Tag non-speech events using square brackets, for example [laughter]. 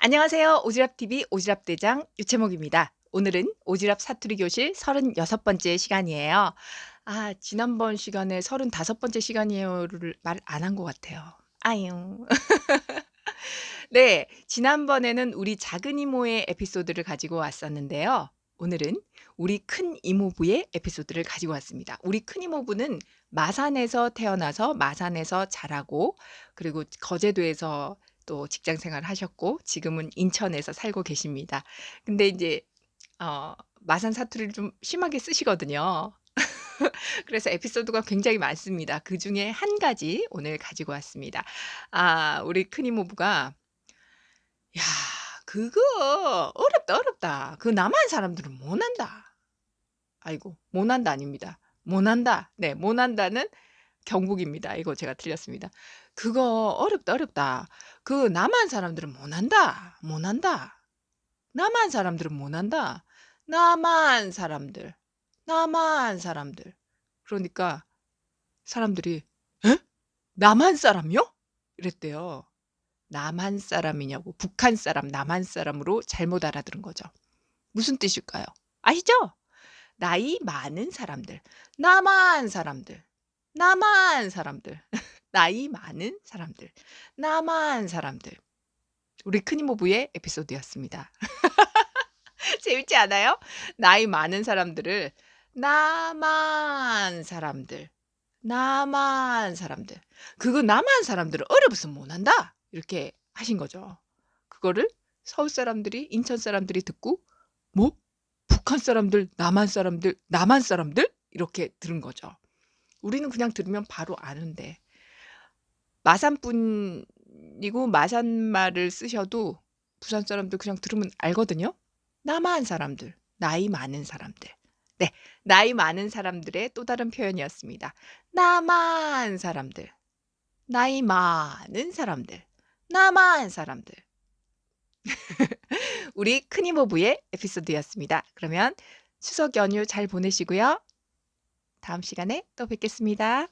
안녕하세요. 오지랖TV 오지랖대장 유채목입니다. 오늘은 오지랖 사투리 교실 36번째 시간이에요. 아, 지난번 시간에 35번째 시간이에요를 말 안 한 것 같아요. 아유. [laughs] 네, 지난번에는 우리 작은 이모의 에피소드를 가지고 왔었는데요. 오늘은 우리 큰 이모부의 에피소드를 가지고 왔습니다. 우리 큰 이모부는 마산에서 태어나서 마산에서 자라고 그리고 거제도에서 또 직장 생활 하셨고 지금은 인천에서 살고 계십니다. 근데 이제 어 마산 사투리를 좀 심하게 쓰시거든요. [laughs] 그래서 에피소드가 굉장히 많습니다. 그 중에 한 가지 오늘 가지고 왔습니다. 아, 우리 큰 이모부가 야, 그거 어렵다, 어렵다. 그 남한 사람들은 못한다. 아이고, 못한다 아닙니다. 못한다. 네, 못한다는 경북입니다. 이거 제가 틀렸습니다. 그거 어렵다, 어렵다. 그 남한 사람들은 못한다. 못한다. 남한 사람들은 못한다. 남한 사람들. 남한 사람들. 그러니까 사람들이 에? 남한 사람이요? 이랬대요. 남한 사람이냐고. 북한 사람, 남한 사람으로 잘못 알아들은 거죠. 무슨 뜻일까요? 아시죠? 나이 많은 사람들. 남한 사람들. 남한 사람들. [laughs] 나이 많은 사람들. 남한 사람들. 우리 큰 이모부의 에피소드였습니다. [laughs] 재밌지 않아요? 나이 많은 사람들을 남한 사람들. 남한 사람들. 그거 남한 사람들은 어려워서 못한다. 이렇게 하신 거죠. 그거를 서울 사람들이, 인천 사람들이 듣고, 뭐? 북한 사람들, 남한 사람들, 남한 사람들? 이렇게 들은 거죠. 우리는 그냥 들으면 바로 아는데. 마산 분이고 마산말을 쓰셔도 부산 사람들 그냥 들으면 알거든요. 남한 사람들, 나이 많은 사람들. 네, 나이 많은 사람들의 또 다른 표현이었습니다. 남한 사람들, 나이 많은 사람들, 남한 사람들. [laughs] 우리 큰 이모부의 에피소드였습니다. 그러면 추석 연휴 잘 보내시고요. 다음 시간에 또 뵙겠습니다.